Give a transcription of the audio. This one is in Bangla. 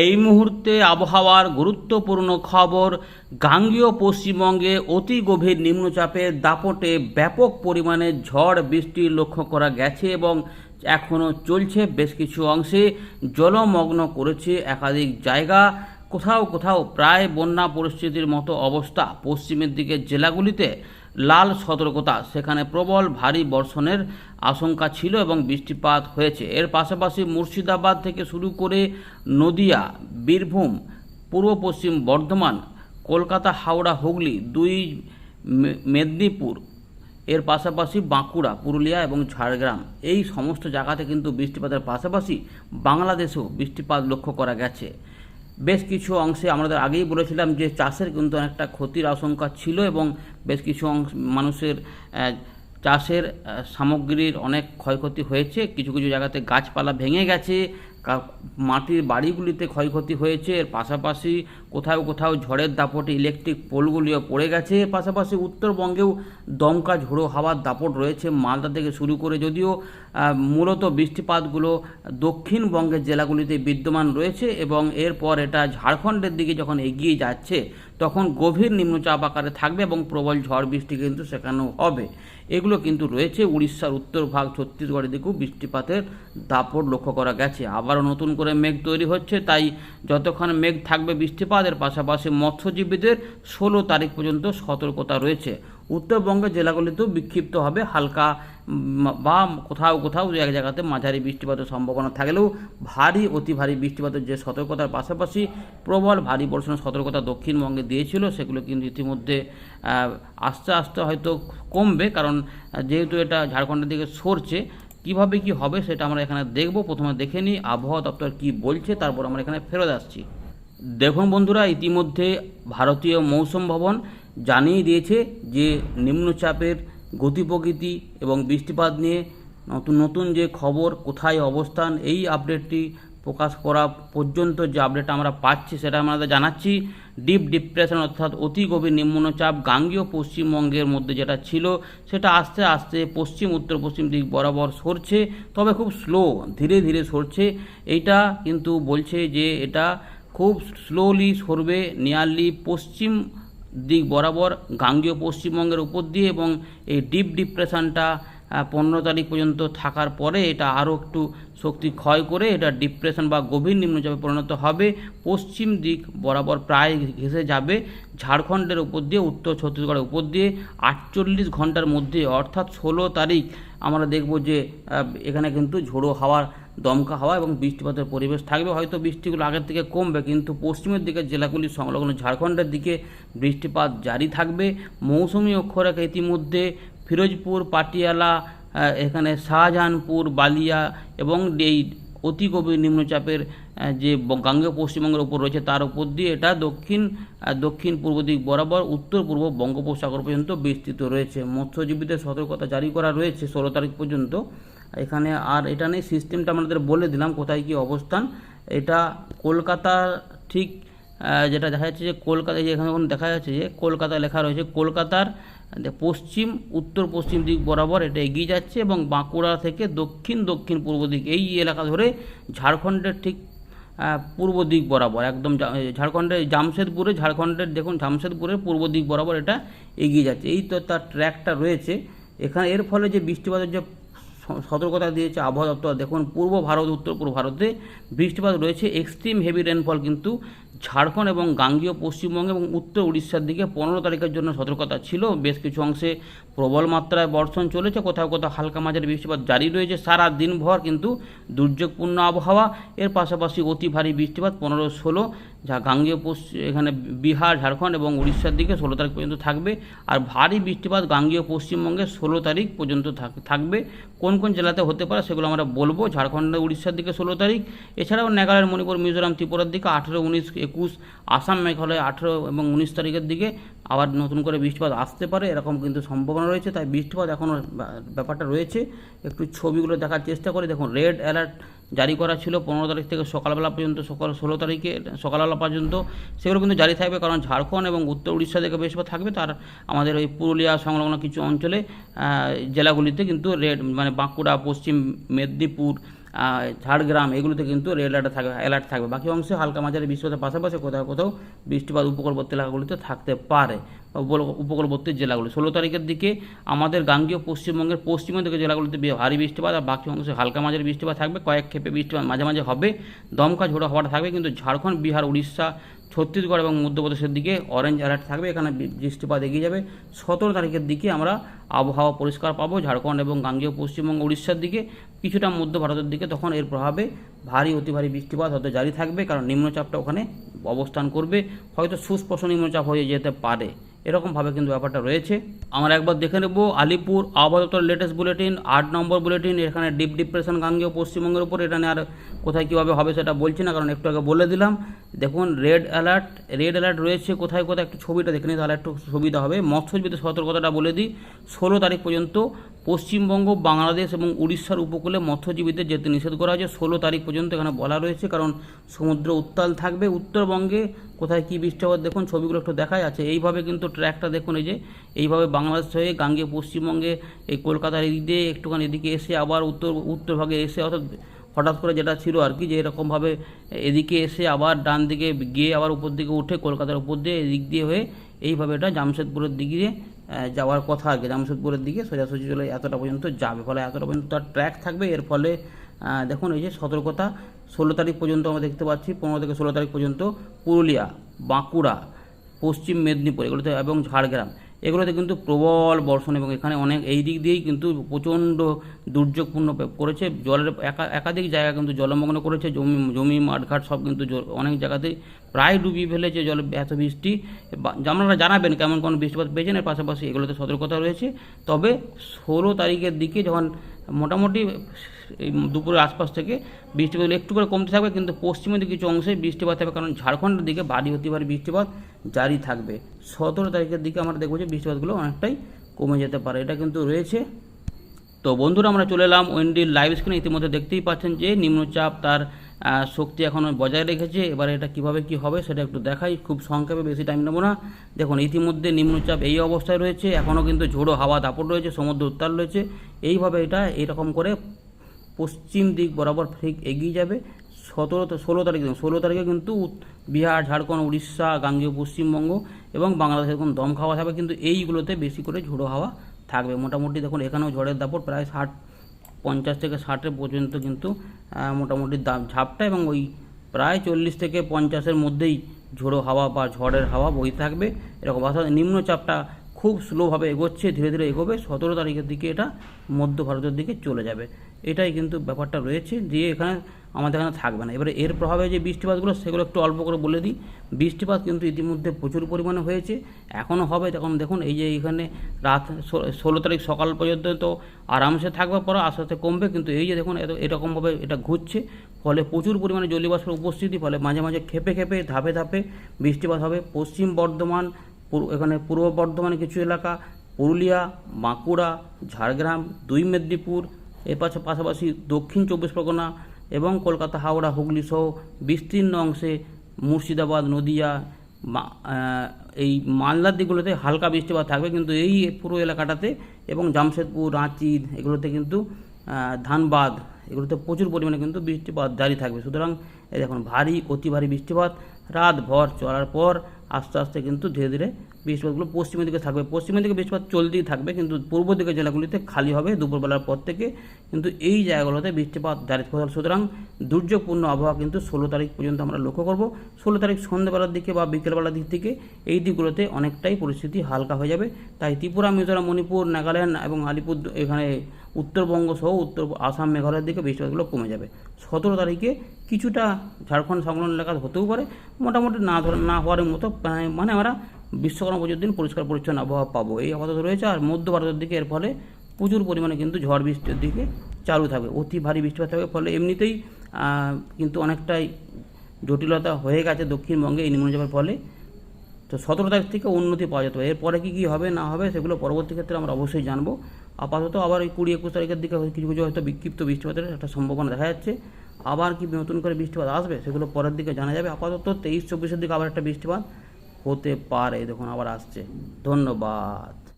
এই মুহূর্তে আবহাওয়ার গুরুত্বপূর্ণ খবর, গাঙ্গীয় পশ্চিমবঙ্গে অতি গভীর নিম্নচাপের দাপটে ব্যাপক পরিমাণে ঝড় বৃষ্টি লক্ষ্য করা গেছে এবং এখনও চলছে বেশ কিছু অংশে জলমগ্ন করেছে একাধিক জায়গা। কোথাও কোথাও প্রায় বন্যা পরিস্থিতির মতো অবস্থা। পশ্চিমের দিকের জেলাগুলিতে লাল সতর্কতা। সেখানে প্রবল ভারী বর্ষণের আশঙ্কা ছিল এবং বৃষ্টিপাত হয়েছে। এর পাশাপাশি মুর্শিদাবাদ থেকে শুরু করে নদিয়া, বীরভূম, পূর্ব পশ্চিম বর্ধমান, কলকাতা, হাওড়া, হুগলি, দুই মেদিনীপুর, এর পাশাপাশি বাঁকুড়া, পুরুলিয়া এবং ঝাড়গ্রাম। এই সমস্ত জায়গাতে কিন্তু বৃষ্টিপাতের পাশাপাশি বাংলাদেশেও বৃষ্টিপাত লক্ষ্য করা গেছে। বেশ কিছু অংশে আমাদের আগেই বলেছিলাম যে চাষের কিন্তু অনেকটা ক্ষতির আশঙ্কা ছিল এবং বেশ কিছু অংশ মানুষের চাষের সামগ্রীর অনেক ক্ষয়ক্ষতি হয়েছে। কিছু কিছু জায়গাতে গাছপালা ভেঙে গেছে। মাটির বাড়িগুলিতে ক্ষয়ক্ষতি হয়েছে, এর পাশাপাশি কোথাও কোথাও ঝড়ের দাপটে ইলেকট্রিক পোলগুলিও পড়ে গেছে, এর পাশাপাশি উত্তরবঙ্গেও দমকা ঝোড়ো হাওয়ার দাপট রয়েছে মালদা থেকে শুরু করে যদিও মূলত বৃষ্টিপাতগুলো দক্ষিণবঙ্গের জেলাগুলিতে বিদ্যমান রয়েছে এবং এরপর এটা ঝাড়খণ্ডের দিকে যখন এগিয়ে যাচ্ছে, তখন গভীর নিম্নচাপ আকারে থাকবে এবং প্রবল ঝড় বৃষ্টি কিন্তু সেখানেও হবে। এগুলো কিন্তু রয়েছে উড়িষ্যার উত্তর ভাগ, ছত্তিশগড়ের দিকেও বৃষ্টিপাতের দাপট লক্ষ্য করা গেছে। আবারও নতুন করে মেঘ তৈরি হচ্ছে, তাই যতক্ষণ মেঘ থাকবে বৃষ্টিপাতের পাশাপাশি মৎস্যজীবীদের ষোলো তারিখ পর্যন্ত সতর্কতা রয়েছে। উত্তরবঙ্গের জেলাগুলিতেও বিক্ষিপ্ত হবে হালকা বা কোথাও কোথাও এক জায়গাতে মাঝারি বৃষ্টিপাতের সম্ভাবনা থাকলেও ভারী, অতি ভারী বৃষ্টিপাতের যে সতর্কতার পাশাপাশি প্রবল ভারী বর্ষণের সতর্কতা দক্ষিণবঙ্গে দিয়েছিল, সেগুলো কিন্তু ইতিমধ্যে আস্তে আস্তে হয়তো কমবে, কারণ যেহেতু এটা ঝাড়খণ্ডের দিকে সরছে, কীভাবে কি হবে সেটা আমরা এখানে দেখব। প্রথমে দেখে নিই আবহাওয়া দপ্তর কি বলছে, তারপর আমরা এখানে ফেরত আসছি। দেখুন বন্ধুরা, ইতিমধ্যে ভারতীয় মৌসুম ভবন জানিয়ে দিয়েছে যে নিম্নচাপের গতি প্রকৃতি এবং বৃষ্টিপাত নিয়ে নতুন নতুন যে খবর, কোথায় অবস্থান, এই আপডেটটি প্রকাশ করা পর্যন্ত যে আপডেট আমরা পাচ্ছি সেটা আমরা জানাচ্ছি। ডিপ ডিপ্রেশন অর্থাৎ অতি গভীর নিম্নচাপ গাঙ্গীয় পশ্চিমবঙ্গের মধ্যে যেটা ছিল, সেটা আস্তে আস্তে পশ্চিম, উত্তর পশ্চিম দিক বরাবর সরছে, তবে খুব স্লো ধীরে ধীরে সরছে। এইটা কিন্তু বলছে যে এটা খুব স্লোলি সরবে নিয়ারলি পশ্চিম দিক বরাবর গাঙ্গীয় পশ্চিমবঙ্গের উপর দিয়ে এবং এই ডিপ ডিপ্রেশনটা পনেরো তারিখ পর্যন্ত থাকার পরে এটা আরও একটু শক্তি ক্ষয় করে এটা ডিপ্রেশন বা গভীর নিম্নচাপে পরিণত হবে। পশ্চিম দিক বরাবর প্রায় ঘেসে যাবে। ঝাড়খণ্ডের উপর দিয়ে, উত্তর ছত্তিশগড়ের উপর দিয়ে আটচল্লিশ ঘণ্টার মধ্যে, অর্থাৎ ষোলো তারিখ আমরা দেখব যে এখানে কিন্তু ঝোড়ো হাওয়ার দমকা হাওয়া এবং বৃষ্টিপাতের পরিবেশ থাকবে। হয়তো বৃষ্টিগুলো আগের থেকে কমবে, কিন্তু পশ্চিমের দিকে জেলাগুলি সংলগ্ন ঝাড়খণ্ডের দিকে বৃষ্টিপাত জারি থাকবে। মৌসুমি অক্ষরেখা ইতিমধ্যে ফিরোজপুর, পাটিয়ালা এখানে শাহজাহানপুর, বালিয়া এবং এই অতি গভীর নিম্নচাপের যে গাঙ্গেয় পশ্চিমবঙ্গের উপর রয়েছে তার উপর দিয়ে এটা দক্ষিণ দক্ষিণ পূর্ব দিক বরাবর উত্তর পূর্ব বঙ্গোপসাগর পর্যন্ত বিস্তৃত রয়েছে। মৎস্যজীবীদের সতর্কতা জারি করা রয়েছে ষোলো তারিখ পর্যন্ত। এখানে আর এটা নেই সিস্টেমটা আমাদের বলে দিলাম কোথায় কি অবস্থান। এটা কলকাতা ঠিক যেটা দেখা যাচ্ছে যে কলকাতা যে এখানে দেখা যাচ্ছে যে কলকাতা লেখা রয়েছে, কলকাতার পশ্চিম, উত্তর পশ্চিম দিক বরাবর এটা এগিয়ে যাচ্ছে এবং বাঁকুড়া থেকে দক্ষিণ দক্ষিণ পূর্ব দিক, এই এলাকা ধরে ঝাড়খণ্ডের ঠিক পূর্ব দিক বরাবর, একদম ঝাড়খণ্ডের জামশেদপুরে, ঝাড়খণ্ডের দেখুন জামশেদপুরের পূর্ব দিক বরাবর এটা এগিয়ে যাচ্ছে। এই তো তার ট্র্যাকটা রয়েছে। এখানে এর ফলে যে বৃষ্টিপাতের যে সতর্কতা দিয়েছে আবহাওয়া দপ্তর। দেখুন, পূর্ব ভারত, উত্তর পূর্ব ভারতে বৃষ্টিপাত রয়েছে এক্সট্রিম হেভি রেনফল কিন্তু ঝাড়খণ্ড এবং গাঙ্গীয় পশ্চিমবঙ্গ এবং উত্তর উড়িষ্যার দিকে পনেরো তারিখের জন্য সতর্কতা ছিল। বেশ কিছু অংশে প্রবল মাত্রায় বর্ষণ চলেছে, কোথাও কোথাও হালকা মাঝারি বৃষ্টিপাত জারি রয়েছে। সারা দিনভর কিন্তু দুর্যোগপূর্ণ আবহাওয়া। এর পাশাপাশি অতি ভারী বৃষ্টিপাত পনেরো, ষোলো যা গাঙ্গীয় পশ্চিম এখানে বিহার, ঝাড়খণ্ড এবং উড়িষ্যার দিকে ষোলো তারিখ পর্যন্ত থাকবে। আর ভারী বৃষ্টিপাত গাঙ্গীয় পশ্চিমবঙ্গে ষোলো তারিখ পর্যন্ত থাক- থাকবে। কোন কোন জেলাতে হতে পারে সেগুলো আমরা বলব। ঝাড়খণ্ড, উড়িষ্যার দিকে ষোলো তারিখ। এছাড়াও নাগাল্যান্ড, মণিপুর, মিজোরাম, ত্রিপুরার দিকে আঠেরো, উনিশ, একুশ, আসাম, মেঘালয় আঠেরো এবং উনিশ তারিখের দিকে আবার নতুন করে বৃষ্টিপাত আসতে পারে। এরকম কিন্তু সম্ভাবনা রয়েছে। তাই বৃষ্টিপাত এখনও ব্যাপারটা রয়েছে। একটু ছবিগুলো দেখার চেষ্টা করে। দেখুন, রেড অ্যালার্ট জারি করা ছিল পনেরো তারিখ থেকে সকালবেলা পর্যন্ত, সকাল ষোলো তারিখে, সকালবেলা পর্যন্ত। সেগুলো কিন্তু জারি থাকবে কারণ ঝাড়খণ্ড এবং উত্তর উড়িষ্যা থেকে বেশিরভাগ থাকবে। তার আমাদের ওই পুরুলিয়া সংলগ্ন কিছু অঞ্চলে জেলাগুলিতে কিন্তু রেড মানে বাঁকুড়া, পশ্চিম মেদিনীপুর ঝাড়গ্রাম এগুলোতে কিন্তু রেড অ্যালার্ট থাকবে অ্যালার্ট থাকবে। বাকি অংশে হালকা মাঝারি বৃষ্টিপাতের পাশাপাশি কোথাও কোথাও বৃষ্টিপাত উপকূলবর্তী এলাকাগুলিতে থাকতে পারে। উপকূলবর্তী জেলাগুলো। ষোলো তারিখের দিকে আমাদের গাঙ্গীয় পশ্চিমবঙ্গের পশ্চিমের দিকে জেলাগুলিতে ভারী বৃষ্টিপাত আর বাকি অংশে হালকা মাঝারি বৃষ্টিপাত থাকবে। কয়েক ক্ষেপে বৃষ্টিপাত মাঝে মাঝে হবে। দমকা ঝোড়ো হওয়াটা থাকবে কিন্তু ঝাড়খণ্ড, বিহার, উড়িষ্যা, ছত্তিশগড় এবং মধ্যপ্রদেশের দিকে অরেঞ্জ অ্যালার্ট থাকবে। এখানে বৃষ্টিপাত এগিয়ে যাবে। সতেরো তারিখের দিকে আমরা আবহাওয়া পরিষ্কার পাবো ঝাড়খণ্ড এবং গাঙ্গেয় পশ্চিমবঙ্গ, উড়িষ্যার দিকে। কিছুটা মধ্য ভারতের দিকে তখন এর প্রভাবে ভারী, অতি ভারী বৃষ্টিপাত হয়তো জারি থাকবে কারণ নিম্নচাপটা ওখানে অবস্থান করবে। হয়তো সুস্পষ্ট নিম্নচাপ হয়ে যেতে পারে। এরকমভাবে কিন্তু ব্যাপারটা রয়েছে। আমরা একবার দেখে নেব, আলিপুর আবহাওয়া লেটেস্ট বুলেটিন আট নম্বর বুলেটিন এখানে ডিপ ডিপ্রেশন গাঙ্গেয় পশ্চিমবঙ্গের উপর, এটা নিয়ে আর কোথায় কীভাবে হবে সেটা বলছি না, কারণ একটু আগে বলে দিলাম। দেখুন রেড অ্যালার্ট রেড অ্যালার্ট রয়েছে কোথায় কোথায়, একটু ছবিটা দেখে নিই, তাহলে একটু সুবিধা হবে। মৎস্যজীবীদের সতর্কতাটা বলে দিই, ষোলো তারিখ পর্যন্ত পশ্চিমবঙ্গ বাংলাদেশ এবং উড়িষ্যার উপকূলে মৎস্যজীবীদের যেতে নিষেধ করা হয়েছে। ষোলো তারিখ পর্যন্ত এখানে বলা রয়েছে কারণ সমুদ্র উত্তাল থাকবে। উত্তরবঙ্গে কোথায় কী বৃষ্টিপাত দেখুন ছবিগুলো একটু দেখাই আছে। এইভাবে কিন্তু ট্র্যাকটা দেখুন এই যে এইভাবে বাংলাদেশ হয়ে গাঙ্গে পশ্চিমবঙ্গে এই কলকাতার এদিক দিয়ে একটুখানি এদিকে এসে আবার উত্তর উত্তর ভাগে এসে অর্থাৎ হঠাৎ করে যেটা ছিল আর কি যে এরকমভাবে এদিকে এসে আবার ডান দিকে গিয়ে আবার উপর দিকে উঠে কলকাতার উপর দিয়ে এদিক দিয়ে হয়ে এইভাবে এটা জামশেদপুরের দিকে দিয়ে, যাওয়ার কথা জামশেদপুরের দিকে সোজাসুজি চলে এতটা পর্যন্ত যাবে। ফলে এতটা পর্যন্ত তার ট্র্যাক থাকবে। এর ফলে দেখুন এই যে সতর্কতা, ষোলো তারিখ পর্যন্ত আমরা দেখতে পাচ্ছি, পনেরো থেকে ষোলো তারিখ পর্যন্ত পুরুলিয়া, বাঁকুড়া, পশ্চিম মেদিনীপুর, এগুলোতে এবং ঝাড়গ্রাম। এগুলোতে কিন্তু প্রবল বর্ষণ এবং এখানে অনেক, এই দিক দিয়েই কিন্তু প্রচণ্ড দুর্যোগপূর্ণ করেছে। জলের একা, একাধিক জায়গা কিন্তু জলমগ্ন করেছে। জমি জমি মাঠঘাট সব কিন্তু অনেক জায়গাতেই প্রায় ডুবিয়ে ফেলেছে জল এত বৃষ্টি। আপনারা জানাবেন কেমন কোন বৃষ্টিপাত পেয়েছেন। এর পাশাপাশি এগুলোতে সতর্কতা রয়েছে। তবে ষোলো তারিখের দিকে যখন মোটামুটি এই দুপুরের আশপাশ থেকে বৃষ্টিপাত একটু করে কমতে থাকবে, কিন্তু পশ্চিমের কিছু অংশে বৃষ্টিপাত হবে কারণ ঝাড়খণ্ডের দিকে ভারী অতি ভারী বৃষ্টিপাত জারি থাকবে। সতেরো তারিখের দিকে আমরা দেখব যে বৃষ্টিপাতগুলো অনেকটাই কমে যেতে পারে। এটা কিন্তু রয়েছে। তো বন্ধুরা, আমরা চলে এলাম ওয়েন্ডির লাইভ স্ক্রিনে। ইতিমধ্যে দেখতেই পাচ্ছেন যে নিম্নচাপ তার শক্তি এখনও বজায় রেখেছে। এবার এটা কীভাবে কি হবে সেটা একটু দেখাই। খুব সংক্ষেপে বেশি টাইম নেব না। দেখুন, ইতিমধ্যে নিম্নচাপ এই অবস্থায় রয়েছে। এখনও কিন্তু ঝোড়ো হাওয়া দাপট রয়েছে, সমুদ্র উত্তাল রয়েছে। এইভাবে এটা এরকম করে পশ্চিম দিক বরাবর ঠিক এগিয়ে যাবে। সতেরো ষোলো তারিখে ষোলো তারিখে কিন্তু বিহার, ঝাড়খণ্ড, উড়িষ্যা, গাঙ্গেয়, পশ্চিমবঙ্গ এবং বাংলাদেশের কোন দম খাওয়া থাকবে। কিন্তু এইগুলোতে বেশি করে ঝোড়ো হাওয়া থাকবে। মোটামুটি দেখুন, এখানেও ঝড়ের দাপট প্রায় ষাট, পঞ্চাশ থেকে ষাটের পর্যন্ত কিন্তু মোটামুটি দাম ঝাপটা এবং ওই প্রায় চল্লিশ থেকে পঞ্চাশের মধ্যেই ঝোড়ো হাওয়া বা ঝড়ের হাওয়া বই থাকবে। এরকম অর্থাৎ নিম্নচাপটা খুব স্লোভাবে এগোচ্ছে, ধীরে ধীরে এগোবে। সতেরো তারিখের দিকে এটা মধ্য ভারতের দিকে চলে যাবে। এটাই কিন্তু ব্যাপারটা রয়েছে দিয়ে এখানে আমাদের এখানে থাকবে না। এবারে এর প্রভাবে যে বৃষ্টিপাতগুলো, সেগুলো একটু অল্প করে বলে দিই। বৃষ্টিপাত কিন্তু ইতিমধ্যে প্রচুর পরিমাণে হয়েছে। এখনও হবে, তখন দেখুন, এই যে এখানে রাত ষোলো- তারিখ সকাল পর্যন্ত তো আরামসে থাকবে, পরে আস্তে আস্তে কমবে। কিন্তু এই যে দেখুন, এত, এরকমভাবে এটা ঘুরছে, ফলে প্রচুর পরিমাণে জলীয়বাষ্পের উপস্থিতি, ফলে মাঝে মাঝে খেপে খেপে, ধাপে ধাপে বৃষ্টিপাত হবে। পশ্চিম বর্ধমান এখানে পূর্ব বর্ধমানের কিছু এলাকা, পুরুলিয়া, বাঁকুড়া, ঝাড়গ্রাম, দুই মেদিনীপুর এর পাশে পাশাপাশি দক্ষিণ চব্বিশ পরগনা এবং কলকাতা, হাওড়া, হুগলি সহ বিস্তীর্ণ অংশে মুর্শিদাবাদ, নদিয়া এই মালদার দিকগুলোতে হালকা বৃষ্টিপাত থাকবে। কিন্তু এই পুরো এলাকাটাতে এবং জামশেদপুর রাঁচি এগুলোতে কিন্তু ধানবাদ এগুলোতে প্রচুর পরিমাণে কিন্তু বৃষ্টিপাত জারি থাকবে। সুতরাং দেখুন, ভারী, অতি ভারী বৃষ্টিপাত। রাত ভর চলার পর আস্তে আস্তে কিন্তু ধীরে ধীরে বৃষ্টিপাতগুলো পশ্চিমের দিকে থাকবে। পশ্চিমের দিকে বৃষ্টিপাত চলতেই থাকবে, কিন্তু পূর্ব দিকের জেলাগুলিতে খালি হবে দুপুরবেলার পর থেকে। কিন্তু এই জায়গাগুলোতে বৃষ্টিপাত জারি থাকবে সুতরাং দুর্যোগপূর্ণ আবহাওয়া কিন্তু ষোলো তারিখ পর্যন্ত আমরা লক্ষ্য করব। ষোলো তারিখ সন্ধ্যেবেলার দিকে বা বিকেলবেলার দিক থেকে এই দিকগুলোতে অনেকটাই পরিস্থিতি হালকা হয়ে যাবে। তাই ত্রিপুরা, মিজোরাম, মণিপুর, নাগাল্যান্ড এবং আলিপুর এখানে উত্তরবঙ্গ সহ উত্তর, আসাম, মেঘালয়ের দিকে বৃষ্টিপাতগুলো কমে যাবে। সতেরো তারিখে কিছুটা ঝাড়খণ্ড সংলগ্ন এলাকা হতেও পারে। মোটামুটি না ধর, না হওয়ার মতো মানে আমরা বিশ্বকর্মা পুজোর দিন পরিষ্কার পরিচ্ছন্ন আবহাওয়া পাবো। এই আপাতত রয়েছে আর মধ্য ভারতের দিকে এর ফলে প্রচুর পরিমাণে কিন্তু ঝড় বৃষ্টির দিকে চালু থাকবে। অতি ভারী বৃষ্টিপাত থাকবে, ফলে এমনিতেই কিন্তু অনেকটাই জটিলতা হয়ে গেছে দক্ষিণবঙ্গে এই নিম্নচাপের ফলে। তো সতেরো তারিখ থেকে উন্নতি পাওয়া যেতে পারে। এরপরে কী কী হবে, না হবে, সেগুলো পরবর্তী ক্ষেত্রে আমরা অবশ্যই জানব। আপাতত আবার ওই কুড়ি একুশ তারিখের দিকে কিছু কিছু হয়তো বিক্ষিপ্ত বৃষ্টিপাতের একটা সম্ভাবনা দেখা যাচ্ছে। আবার কি নতুন করে বৃষ্টিপাত আসবে সেগুলো পরের দিকে জানা যাবে। আপাতত তেইশ চব্বিশের দিকে আবার একটা বৃষ্টিপাত হতে পারে, দেখুন আবার আসছে। ধন্যবাদ।